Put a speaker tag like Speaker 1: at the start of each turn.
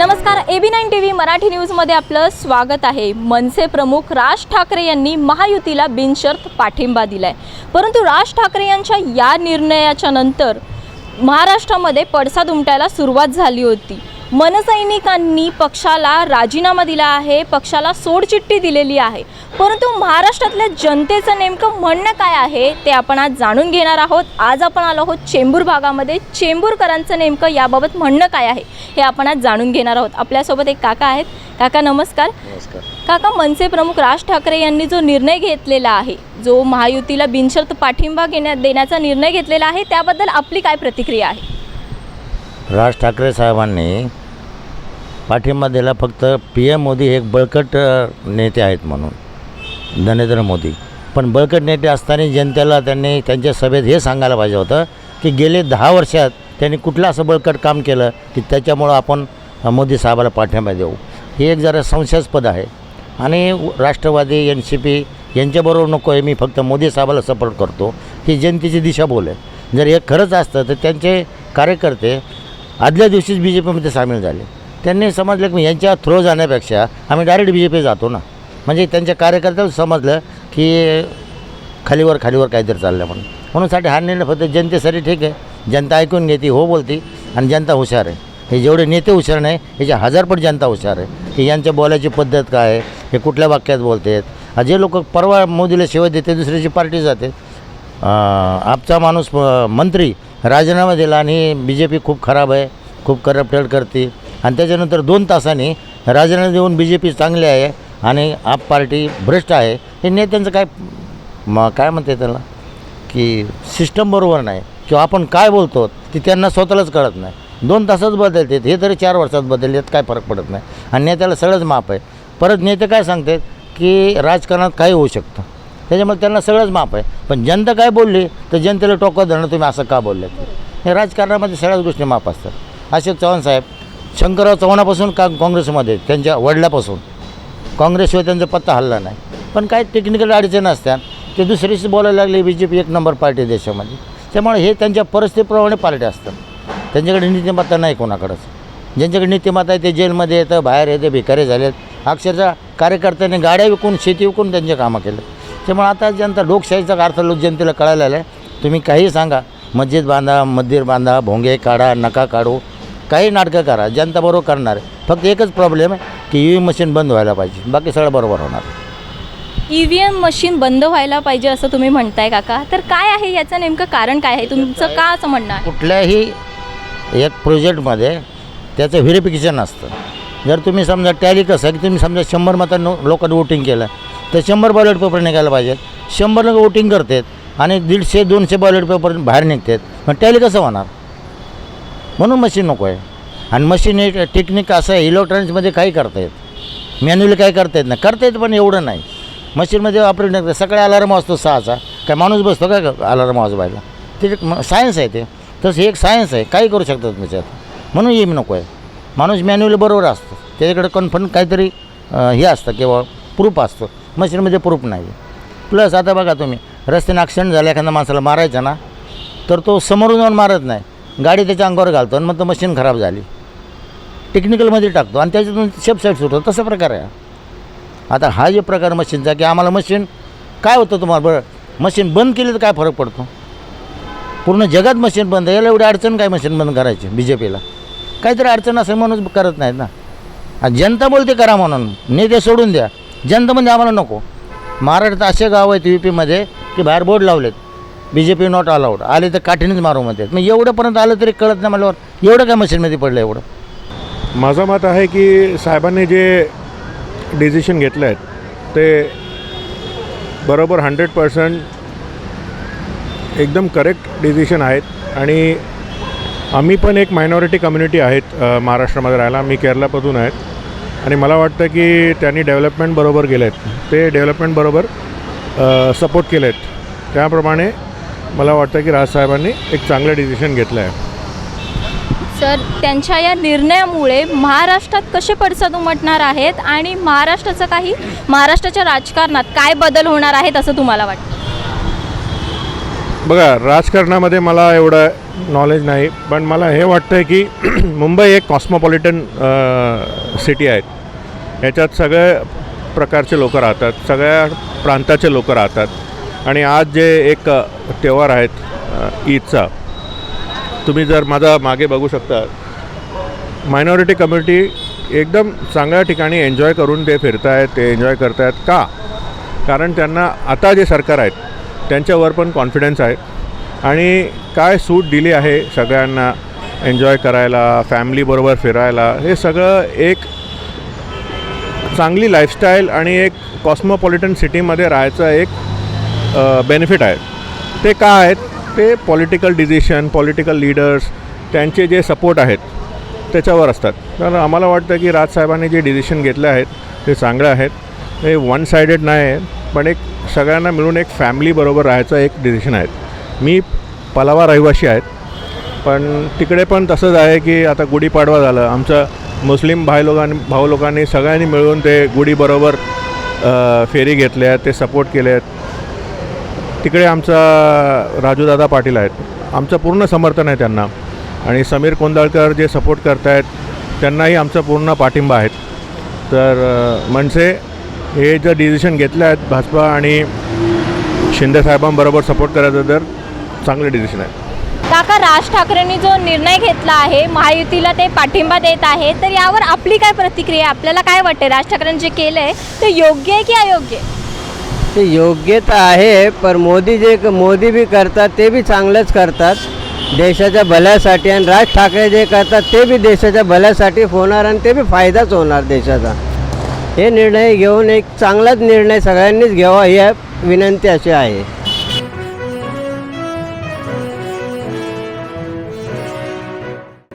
Speaker 1: नमस्कार A B nine T V Marathi न्यूजमध्ये आपलं स्वागत आहे. मनसे प्रमुख राज ठाकरे यांनी महायुतीला बिनशर्त पाठिंबा दिलाय. परंतु राज ठाकरे यांच्या या निर्णयाच्या नंतर महाराष्ट्रामध्ये पडसाद उमटायला सुरुवात झाली होती. मनसैनिकांनी पक्षाला राजीनामा दिला आहे पक्षाला सोडचिठ्ठी दिलेली आहे. परंतु महाराष्ट्रातल्या जनतेचं नेमकं म्हणणं काय आहे ते आपण आज जाणून घेणार आहोत. आज आपण आलो आहोत चेंबूर भागामध्ये. चेंबूरकरांचं नेमकं याबाबत म्हणणं काय आहे हे आपण आज जाणून घेणार आहोत. आपल्यासोबत एक काका आहेत. काका नमस्कार.
Speaker 2: नमस्कार.
Speaker 1: काका मनसे प्रमुख राज ठाकरे यांनी जो निर्णय घेतलेला आहे जो महायुतीला बिनशर्त पाठिंबा घेण्या देण्याचा निर्णय घेतलेला आहे त्याबद्दल आपली काय प्रतिक्रिया आहे?
Speaker 2: राज ठाकरे साहेबांनी पाठिंबा दिला फक्त पी एम मोदी हे एक बळकट नेते आहेत म्हणून नरेंद्र मोदी. पण बळकट नेते असताना जनतेला त्यांनी त्यांच्या सभेत हे सांगायला पाहिजे होतं की गेले दहा वर्षात त्यांनी कुठलं असं बळकट काम केलं की त्याच्यामुळं आपण मोदी साहेबाला पाठिंबा देऊ. हे एक जरा संशयास्पद आहे. आणि राष्ट्रवादी एन सी पी यांच्याबरोबर नको आहे मी फक्त मोदी साहेबाला सपोर्ट करतो. ही जनतेची दिशाभूल आहे. जर हे खरंच असतं तर त्यांचे कार्यकर्ते आदल्या दिवशीच बी जे पीमध्ये सामील झाले. त्यांनी समजलं की यांच्या थ्रो जाण्यापेक्षा आम्ही डायरेक्ट बी जे पी जातो ना. म्हणजे त्यांच्या कार्यकर्त्याला समजलं की खालीवर खालीवर काहीतरी चाललं म्हणून. म्हणून साठी हा निर्णय फक्त जनतेसाठी ठीक आहे. जनता ऐकून घेते हो बोलती आणि जनता हुशार आहे. हे जेवढे नेते हुशार नाही ह्याच्या हजारपट जनता हुशार आहे. की यांच्या बोलायची पद्धत काय आहे हे कुठल्या वाक्यात बोलतात. जे लोक परवा मोदीला शिवाय देते दुसऱ्याची पार्टी जाते. आपचा माणूस मंत्री राजीनामा दिला आणि बी जे पी खूप खराब आहे खूप करप्टेड करते. आणि त्याच्यानंतर दोन तासांनी राजीनामा देऊन बी जे पी चांगली आहे आणि आप पार्टी भ्रष्ट आहे. हे नेत्यांचं काय म काय म्हणते त्याला? की सिस्टम बरोबर नाही. किंवा आपण काय बोलतो ते त्यांना स्वतःलाच कळत नाही. दोन तासात बदलतात हे तरी चार वर्षात बदललेत काय फरक पडत नाही. आणि नेत्याला सगळंच माप आहे. परत नेते काय सांगतात की राजकारणात काही होऊ शकतं. त्याच्यामुळे त्यांना सगळंच माप आहे. पण जनता काय बोलली तर जनतेला टोकं धरणं तुम्ही असं का बोलले हे राजकारणामध्ये सगळ्याच गोष्टी माप असतात. अशोक चव्हाण साहेब शंकरराव चव्हाणापासून का काँग्रेसमध्ये? त्यांच्या वडिलापासून. काँग्रेसशिवाय त्यांचा पत्ता हल्ला नाही. पण काय टेक्निकल अडचण असतात ते दुसरीशी बोलायला लागले बी जे पी एक नंबर पार्टी देशामध्ये. त्यामुळे हे त्यांच्या परिस्थितीप्रमाणे पार्ट्या असतात. त्यांच्याकडे नीतिमत्ता नाही कोणाकडंच. ज्यांच्याकडे नीतिमत्ता आहे ते जेलमध्ये येतं बाहेर येते भिकारी झालेत अक्षरशः कार्यकर्त्यांनी गाड्या विकून शेती विकून त्यांचे कामं केलं. त्यामुळे आता जनता लोकशाहीचा अर्थ लोक जनतेला कळायला आहे तुम्ही काही सांगा. मस्जिद बांधा मंदिर बांधा भोंगे काढा नका काढू. काही नाटकं करा जनता बरोबर करणार. आहे फक्त एकच प्रॉब्लेम आहे की ई व्ही मशीन बंद व्हायला पाहिजे. बाकी सगळं बरोबर होणार.
Speaker 1: ई व्ही एम मशीन बंद व्हायला पाहिजे असं तुम्ही म्हणताय काका. तर काय आहे याचं नेमकं कारण काय आहे? तुमचं का असं म्हणणं आहे?
Speaker 2: कुठल्याही एक प्रोजेक्टमध्ये त्याचं व्हेरिफिकेशन असतं. जर तुम्ही समजा टॅली कसं आहे की तुम्ही समजा शंभर मतं नो लोकांनी वोटिंग केलं तर शंभर बॅलेट पेपर निघायला पाहिजेत. शंभर लोक वोटिंग करतात आणि दीडशे दोनशे बॅलेट पेपर बाहेर निघतात. मग टॅली कसं होणार? म्हणून मशीन नको आहे. आणि मशीन हे टेक्निक असं आहे इलेक्ट्रॉनिक्समध्ये काही करता येत. मॅन्युअली काही करता येत नाही. करता येत पण एवढं नाही. मशीनमध्ये वापरून नाही सकाळी अलार्म असतो सहाचा. काय माणूस बसतो काय अलार्म वाजवायला? ते सायन्स आहे ते. तसं हे एक सायन्स आहे. काही करू शकतात तुम्ही आता म्हणून एम नको आहे. माणूस मॅन्युअली बरोबर असतो. त्याच्याकडे कन्फर्म काहीतरी हे असतं किंवा प्रूफ असतं. मशीनमध्ये प्रूफ नाही प्लस आता बघा तुम्ही रस्त्याने ॲक्सिडेंट झाला एखाद्या माणसाला मारायचा ना तर तो समोरून जाऊन मारत नाही. गाडी त्याच्या अंगावर घालतो आणि मग तो मशीन खराब झाली. टेक्निकलमध्ये टाकतो आणि त्याच्यातून शेप साईड सुटतो. तसा प्रकार आहे आता हा जे प्रकार मशीनचा की आम्हाला मशीन काय होतं तुम्हाला बरं? मशीन बंद केली तर काय फरक पडतो? पूर्ण जगात मशीन बंद आहे. याला एवढी अडचण काय मशीन बंद करायची बी जे पीला काहीतरी अडचण असेल म्हणून करत नाहीत ना. जनता बोलते करा म्हणून. नेते सोडून द्या. जनता म्हणजे आम्हाला नको. महाराष्ट्रात असे गाव आहेत यू पीमध्ये की बाहेर बोर्ड लावलेत. B J P not allowed आले तर काठीनेच मारू म्हणतात. मग एवढंपर्यंत आलं तरी कळत नाही मला. एवढं काय मशीनमध्ये पडलं एवढं?
Speaker 3: माझं मत आहे की साहेबांनी जे डिसिशन घेतलं आहे ते बरोबर हंड्रेड पर्सेंट एकदम करेक्ट डिसिशन आहेत. आणि आम्ही पण एक मायनॉरिटी कम्युनिटी आहेत महाराष्ट्रामध्ये राहायला. मी केरलापासून आहेत आणि मला वाटतं की त्यांनी डेव्हलपमेंट बरोबर गेले आहेत ते डेव्हलपमेंट बरोबर सपोर्ट केले आहेत त्याप्रमाणे मला वाटतं की राजसाहेबांनी एक चांगलं डिसिशन घेतलं आहे
Speaker 1: सर त्यांच्या या निर्णयामुळे महाराष्ट्रात कसे पडसाद उमटणार आहेत आणि महाराष्ट्राचं काही महाराष्ट्राच्या राजकारणात काय बदल होणार आहेत असं तुम्हाला वाटतं?
Speaker 3: बघा राजकारणामध्ये मला एवढं नॉलेज नाही पण मला हे वाटतं आहे की मुंबई एक कॉस्मोपॉलिटन सिटी आहे याच्यात सगळ्या प्रकारचे लोक राहतात सगळ्या प्रांताचे लोक राहतात. आणि आज जे एक त्योहार आहेत ईदचा तुम्ही जर माझा मागे बघू शकता मायनॉरिटी कम्युनिटी एकदम चांगल्या ठिकाणी एन्जॉय करून ते फिरतायत ते एन्जॉय करतायत का? कारण त्यांना आता जे सरकार आहेत त्यांच्यावर पण कॉन्फिडन्स आहे. आणि काय सूट दिली आहे सगळ्यांना एन्जॉय करायला फॅमिलीबरोबर फिरायला हे सगळं एक चांगली लाईफस्टाईल आणि एक कॉस्मोपॉलिटन सिटीमध्ये राहायचं एक बेनिफिट आहेत. ते काय आहेत? ते पॉलिटिकल डिसिशन पॉलिटिकल लीडर्स त्यांचे जे सपोर्ट आहेत त्याच्यावर असतात. तर आम्हाला वाटतं की राजसाहेबांनी जे डिसिशन घेतले आहेत ते चांगले आहेत. हे वन सायडेड नाही आहे पण एक सगळ्यांना मिळून एक फॅमिलीबरोबर राहायचं एक डिसिशन आहेत मी पलावा रहिवासी आहेत पण तिकडे पण तसंच आहे की आता गुढीपाडवा झालं. आमचं मुस्लिम भाई लोकांनी भाऊ लोकांनी सगळ्यांनी मिळून ते गुढीबरोबर फेरी घेतल्या आहेत ते सपोर्ट केले आहेत. तिकडे आमचा राजूदादा पाटील आहेत. आमचं पूर्ण समर्थन आहे त्यांना. आणि समीर कोंदाळकर जे सपोर्ट करत आहेत त्यांनाही आमचा पूर्ण पाठिंबा आहेत तर म्हणजे मनसे हे जर डिसिशन घेतले आहेत भाजपा आणि शिंदे साहेबांबरोबर सपोर्ट करायचं तर चांगले डिसिशन आहे
Speaker 1: काका राज ठाकरेंनी जो निर्णय घेतला आहे महायुतीला ते पाठिंबा देत आहे तर यावर आपली काय प्रतिक्रिया आपल्याला काय वाटते राज ठाकरेंनी जे केलं आहे ते योग्य आहे की अयोग्य आहे?
Speaker 4: ते योग्य तर आहे पण मोदी जे मोदी बी करतात ते बी चांगलंच करतात. देशाच्या भल्यासाठी आणि राज ठाकरे जे करतात ते बी देशाच्या भल्यासाठी होणार आणि ते बी फायदाच होणार देशाचा. हे निर्णय घेऊन एक चांगलाच निर्णय सगळ्यांनीच घ्यावा ही विनंती अशी आहे.